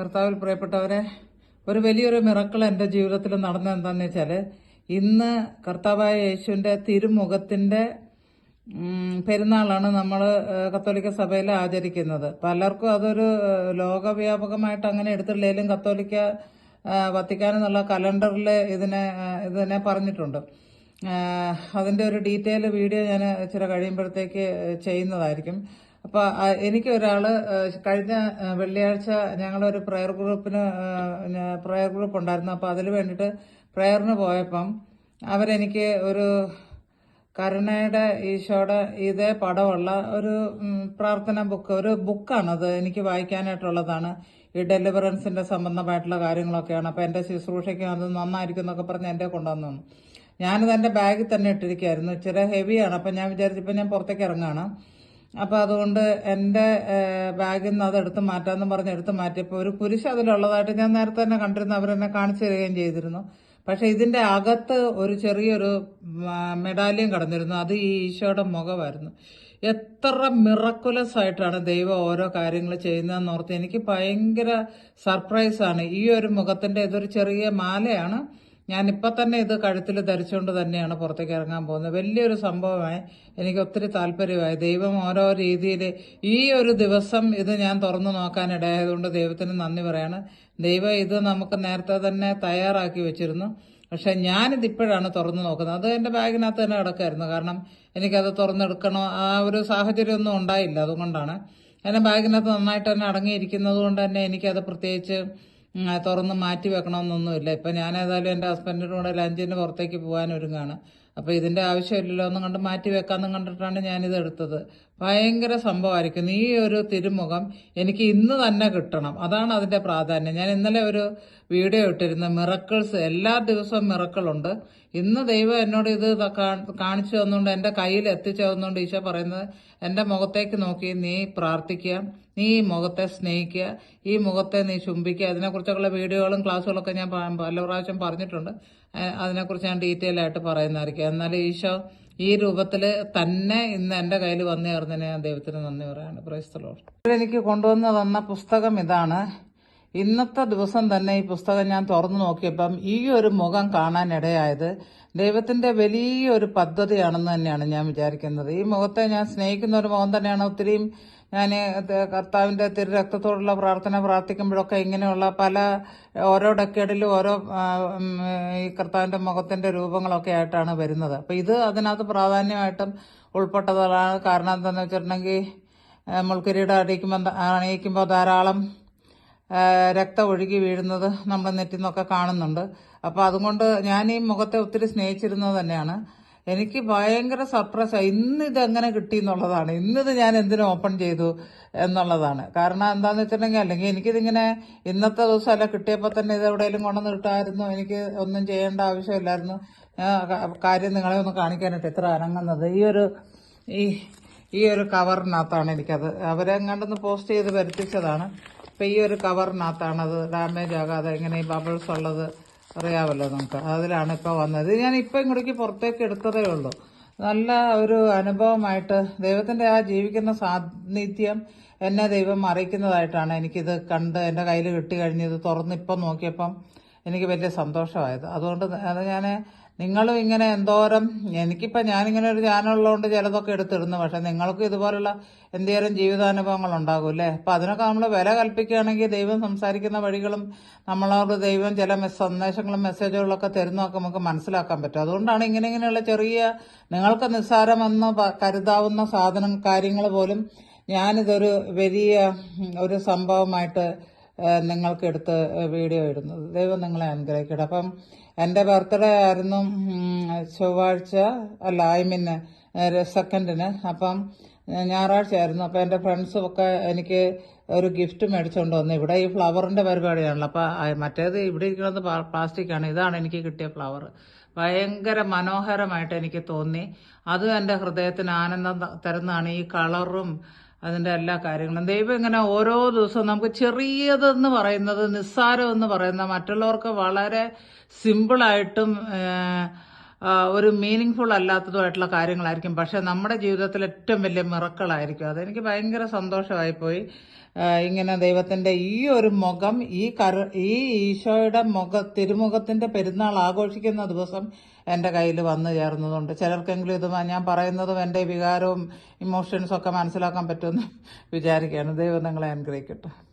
കർത്താവിൽ പ്രിയപ്പെട്ടവരെ ഒരു വലിയൊരു മിറക്കൾ എന്റെ ജീവിതത്തിൽ നടന്നത് എന്താണെന്ന് വെച്ചാൽ ഇന്ന് കർത്താവായ യേശുവിന്റെ തിരുമുഖത്തിന്റെ പെരുന്നാളാണ് നമ്മൾ കത്തോലിക്ക സഭയിൽ ആചരിക്കുന്നത്. പലർക്കും അതൊരു ലോകവ്യാപകമായിട്ട് അങ്ങനെ എടുത്തിട്ടില്ലെങ്കിലും കത്തോലിക്ക വത്തിക്കാൻ എന്നുള്ള കലണ്ടറിൽ ഇതിനെ ഇതിനെ പറഞ്ഞിട്ടുണ്ട്. അതിന്റെ ഒരു ഡീറ്റെയിൽ വീഡിയോ ഞാൻ ഇച്ചിരി കഴിയുമ്പോഴത്തേക്ക് ചെയ്യുന്നതായിരിക്കും. അപ്പോൾ എനിക്ക് ഒരാൾ കഴിഞ്ഞ വെള്ളിയാഴ്ച ഞങ്ങളൊരു പ്രയർ ഗ്രൂപ്പിന് പ്രയർ ഗ്രൂപ്പ് ഉണ്ടായിരുന്നു. അപ്പോൾ അതിന് വേണ്ടിയിട്ട് പ്രയറിന് പോയപ്പം അവരെനിക്ക് ഒരു കരുണയുടെ ഈശോയുടെ ഇതേ പടമുള്ള ഒരു പ്രാർത്ഥന ബുക്ക് ഒരു ബുക്കാണത് എനിക്ക് വായിക്കാനായിട്ടുള്ളതാണ്. ഈ ഡെലിവറൻസിന്റെ സംബന്ധമായിട്ടുള്ള കാര്യങ്ങളൊക്കെയാണ്. അപ്പോൾ എന്റെ ശുശ്രൂഷയ്ക്ക് അത് നന്നായിരിക്കും എന്നൊക്കെ പറഞ്ഞ് എന്റെ കൊണ്ടുവന്നു. ഞാനത് എന്റെ ബാഗിൽ തന്നെ ഇട്ടിരിക്കുകയായിരുന്നു. ഇച്ചിരി ഹെവിയാണ് അപ്പം ഞാൻ വിചാരിച്ചപ്പോൾ ഞാൻ പുറത്തേക്ക് ഇറങ്ങുകയാണ്. അപ്പോൾ അതുകൊണ്ട് എന്റെ ബാഗിൽ നിന്ന് അത് എടുത്ത് മാറ്റാമെന്ന് പറഞ്ഞ് എടുത്ത് മാറ്റിയപ്പോൾ ഒരു കുരിശ് അതിലുള്ളതായിട്ട് ഞാൻ നേരത്തെ തന്നെ കണ്ടിരുന്നു. അവരെന്നെ കാണിച്ചു തരികയും ചെയ്തിരുന്നു. പക്ഷെ ഇതിന്റെ അകത്ത് ഒരു ചെറിയൊരു മെഡാലിയം കടന്നിരുന്നു. അത് ഈ ഈശോയുടെ മുഖമായിരുന്നു. എത്ര മിറക്കുലസ് ആയിട്ടാണ് ദൈവം ഓരോ കാര്യങ്ങൾ ചെയ്യുന്നതെന്ന് ഓർത്ത് എനിക്ക് ഭയങ്കര സർപ്രൈസാണ്. ഈ ഒരു മുഖത്തിന്റെ ഇതൊരു ചെറിയ മാലയാണ്. ഇപ്പൊ തന്നെ ഇത് കഴുത്തിൽ ധരിച്ചുകൊണ്ട് തന്നെയാണ് പുറത്തേക്ക് ഇറങ്ങാൻ പോകുന്നത്. വലിയൊരു സംഭവമായി എനിക്ക് ഒത്തിരി താല്പര്യമായി. ദൈവം ഓരോ രീതിയിൽ ഈ ഒരു ദിവസം ഇത് ഞാൻ തുറന്നു നോക്കാനിടയായതുകൊണ്ട് ദൈവത്തിന് നന്ദി പറയാണ്. ദൈവം ഇത് നമുക്ക് നേരത്തെ തന്നെ തയ്യാറാക്കി വെച്ചിരുന്നു. പക്ഷെ ഞാനിത് ഇപ്പോഴാണ് തുറന്നു നോക്കുന്നത്. അത് എന്റെ ബാഗിനകത്ത് തന്നെ കിടക്കായിരുന്നു. കാരണം എനിക്കത് തുറന്നെടുക്കണോ ആ ഒരു സാഹചര്യമൊന്നും ഉണ്ടായില്ല അതുകൊണ്ടാണ്. എന്റെ ബാഗിനകത്ത് നന്നായിട്ട് തന്നെ അടങ്ങിയിരിക്കുന്നത് കൊണ്ട് തന്നെ എനിക്കത് പ്രത്യേകിച്ച് തുറന്ന് മാറ്റി വെക്കണമെന്നൊന്നുമില്ല ഇപ്പം ഞാൻ ഏതായാലും എന്റെ ഹസ്ബൻഡിന്റെ കൂടെ ലഞ്ചിന് പുറത്തേക്ക് പോകാൻ ഒരുങ്ങാണ് അപ്പോൾ ഇതിന്റെ ആവശ്യമില്ലല്ലോ എന്നും കണ്ട് മാറ്റി വെക്കാമെന്നും കണ്ടിട്ടാണ് ഞാനിത് എടുത്തത്. ഭയങ്കര സംഭവമായിരിക്കും. ഈ ഒരു തിരുമുഖം എനിക്ക് ഇന്ന് തന്നെ കിട്ടണം. അതാണ് അതിന്റെ പ്രാധാന്യം. ഞാൻ ഇന്നലെ ഒരു വീഡിയോ ഇട്ടിരുന്നു. മിറക്കിൾസ് എല്ലാ ദിവസവും മിറക്കിളുണ്ട് ഇന്ന് ദൈവം എന്നോട് ഇത് കാണിച്ചു തന്നുകൊണ്ട് എന്റെ കയ്യിൽ എത്തിച്ചു തന്നുകൊണ്ട് ഈശോ പറയുന്നത് എന്റെ മുഖത്തേക്ക് നോക്കി നീ പ്രാർത്ഥിക്കുക നീ ഈ മുഖത്തെ സ്നേഹിക്കുക ഈ മുഖത്തെ നീ ചുംബിക്കുക. അതിനെക്കുറിച്ചൊക്കെയുള്ള വീഡിയോകളും ക്ലാസ്സുകളൊക്കെ ഞാൻ പല പ്രാവശ്യം പറഞ്ഞിട്ടുണ്ട്. അതിനെക്കുറിച്ച് ഞാൻ ഡീറ്റെയിൽ ആയിട്ട് പറയുന്നതായിരിക്കും. എന്നാൽ ഈശോ ഈ രൂപത്തിൽ തന്നെ ഇന്ന് എന്റെ കയ്യിൽ വന്നു ചേർന്നതിന് ഞാൻ ദൈവത്തിന് നന്ദി പറയാണ് പ്രൈസ്തലോട് എനിക്ക് കൊണ്ടുവന്ന് തന്ന പുസ്തകം ഇതാണ്. ഇന്നത്തെ ദിവസം തന്നെ ഈ പുസ്തകം ഞാൻ തുറന്നു നോക്കിയപ്പം ഈ ഒരു മുഖം കാണാനിടയായത് ദൈവത്തിന്റെ വലിയൊരു പദ്ധതിയാണെന്ന് തന്നെയാണ് ഞാൻ വിചാരിക്കുന്നത്. ഈ മുഖത്തെ ഞാൻ സ്നേഹിക്കുന്ന ഒരു മുഖം തന്നെയാണ് ഒത്തിരിയും ഞാൻ കർത്താവിന്റെ തിരു രക്തത്തോടുള്ള പ്രാർത്ഥന പ്രാർത്ഥിക്കുമ്പോഴൊക്കെ ഇങ്ങനെയുള്ള പല ഓരോ ഡക്കേഡിലും ഓരോ ഈ കർത്താവിന്റെ മുഖത്തിന്റെ രൂപങ്ങളൊക്കെ ആയിട്ടാണ് വരുന്നത്. അപ്പോൾ ഇത് അതിനകത്ത് പ്രാധാന്യമായിട്ടും ഉൾപ്പെട്ടതാണ്. കാരണം എന്താണെന്ന് വെച്ചിട്ടുണ്ടെങ്കിൽ മുൾക്കിരീടം അടിക്കുമ്പോൾ അണിയിക്കുമ്പോൾ ധാരാളം രക്തം ഒഴുകി വീഴുന്നത് നമ്മുടെ നെറ്റിൽ നിന്നൊക്കെ കാണുന്നുണ്ട്. അപ്പോൾ അതുകൊണ്ട് ഞാൻ ഈ മുഖത്തെ ഒത്തിരി സ്നേഹിച്ചിരുന്നത് തന്നെയാണ്. എനിക്ക് ഭയങ്കര സർപ്രൈസ് ഇന്ന് ഇതെങ്ങനെ കിട്ടി എന്നുള്ളതാണ്. ഇന്നിത് ഞാൻ എന്തിനു ഓപ്പൺ ചെയ്തു എന്നുള്ളതാണ്. കാരണം എന്താണെന്ന് വെച്ചിട്ടുണ്ടെങ്കിൽ അല്ലെങ്കിൽ എനിക്കിതിങ്ങനെ ഇന്നത്തെ ദിവസം അല്ല കിട്ടിയപ്പോൾ തന്നെ ഇത് എവിടെയെങ്കിലും കൊണ്ടുവന്ന് കിട്ടായിരുന്നു എനിക്ക് ഒന്നും ചെയ്യേണ്ട ആവശ്യമില്ലായിരുന്നു. കാര്യം നിങ്ങളെ ഒന്ന് കാണിക്കാനായിട്ട് എത്ര അനങ്ങുന്നത്. ഈ ഒരു ഈ ഈ ഒരു കവറിനകത്താണ് എനിക്കത്. അവരെങ്ങാണ്ടൊന്ന് പോസ്റ്റ് ചെയ്ത് വരുത്തിച്ചതാണ്. അപ്പം ഈ ഒരു കവറിനകത്താണ് അത് ഡാമേജ് ആകാതെ ഇങ്ങനെ ഈ ബബിൾസ് ഉള്ളത്. അറിയാമല്ലോ നമുക്ക്. അതിലാണ് ഇപ്പോൾ വന്നത്. ഞാൻ ഇപ്പം ഇങ്ങോട്ടേക്ക് പുറത്തേക്ക് എടുത്തതേ ഉള്ളൂ. നല്ല ഒരു അനുഭവമായിട്ട് ദൈവത്തിന്റെ ആ ജീവിക്കുന്ന സാന്നിധ്യം എന്നെ ദൈവം അറിയിക്കുന്നതായിട്ടാണ് എനിക്കിത് കണ്ട് എന്റെ കയ്യിൽ കിട്ടി കഴിഞ്ഞ് ഇത് തുറന്ന് ഇപ്പം നോക്കിയപ്പം എനിക്ക് വലിയ സന്തോഷമായത്. അതുകൊണ്ട് അത് ഞാൻ നിങ്ങളും ഇങ്ങനെ എന്തോരം എനിക്കിപ്പോൾ ഞാനിങ്ങനെ ഒരു ചാനലുള്ളതുകൊണ്ട് ചിലതൊക്കെ എടുത്തിടുന്നു. പക്ഷെ നിങ്ങൾക്കും ഇതുപോലുള്ള എന്തേലും ജീവിതാനുഭവങ്ങൾ ഉണ്ടാകും അല്ലേ? അപ്പം അതിനൊക്കെ നമ്മൾ വില കൽപ്പിക്കുകയാണെങ്കിൽ ദൈവം സംസാരിക്കുന്ന വഴികളും നമ്മളോട് ദൈവം ചില സന്ദേശങ്ങളും മെസ്സേജുകളൊക്കെ തരുന്നതൊക്കെ നമുക്ക് മനസ്സിലാക്കാൻ പറ്റും. അതുകൊണ്ടാണ് ഇങ്ങനെ ഇങ്ങനെയുള്ള ചെറിയ നിങ്ങൾക്ക് നിസ്സാരമെന്ന് കരുതാവുന്ന സാധനം കാര്യങ്ങൾ പോലും ഞാനിതൊരു വലിയ ഒരു സംഭവമായിട്ട് ഏഹ് നിങ്ങൾക്ക് എടുത്ത് വീഡിയോ ഇടുന്നത്. ദൈവം നിങ്ങളെ അനുഗ്രഹിക്കട്ടെ. അപ്പം എന്റെ ബർത്ത്ഡേ ആയിരുന്നു ചൊവ്വാഴ്ച അല്ല ഐ മീൻ സെക്കൻഡിന്. അപ്പം ഞായറാഴ്ച ആയിരുന്നു. അപ്പം എന്റെ ഫ്രണ്ട്സും ഒക്കെ എനിക്ക് ഒരു ഗിഫ്റ്റ് മേടിച്ചുകൊണ്ട് വന്നു. ഇവിടെ ഈ ഫ്ലവറിന്റെ പരിപാടിയാണല്ലോ. അപ്പം മറ്റേത് ഇവിടെ ഇരിക്കുന്നത് പ്ലാസ്റ്റിക്കാണ്. ഇതാണ് എനിക്ക് കിട്ടിയ ഫ്ലവർ ഭയങ്കര മനോഹരമായിട്ട് എനിക്ക് തോന്നി. അതും എന്റെ ഹൃദയത്തിന് ആനന്ദം തരുന്നതാണ്. ഈ കളറും അതിന്റെ എല്ലാ കാര്യങ്ങളും. ദൈവം ഇങ്ങനെ ഓരോ ദിവസവും നമുക്ക് ചെറിയതെന്ന് പറയുന്നത് നിസ്സാരം എന്ന് പറയുന്ന മറ്റുള്ളവർക്ക് വളരെ സിമ്പിളായിട്ടും ഒരു മീനിങ് അല്ലാത്തതുമായിട്ടുള്ള കാര്യങ്ങളായിരിക്കും. പക്ഷെ നമ്മുടെ ജീവിതത്തിൽ ഏറ്റവും വലിയ മിറക്കളായിരിക്കും. അതെനിക്ക് ഭയങ്കര സന്തോഷമായി പോയി ഇങ്ങനെ ദൈവത്തിന്റെ ഈ ഒരു മുഖം ഈ കര ഈ ഈശോയുടെ മുഖ തിരുമുഖത്തിന്റെ പെരുന്നാൾ ആഘോഷിക്കുന്ന ദിവസം എന്റെ കയ്യിൽ വന്നു ചേർന്നതുകൊണ്ട് ചിലർക്കെങ്കിലും ഇത് ഞാൻ പറയുന്നതും എന്റെ വികാരവും ഇമോഷൻസും ഒക്കെ മനസ്സിലാക്കാൻ പറ്റുമെന്ന് വിചാരിക്കുകയാണ്. ദൈവം നിങ്ങളെ അനുഗ്രഹിക്കട്ടെ.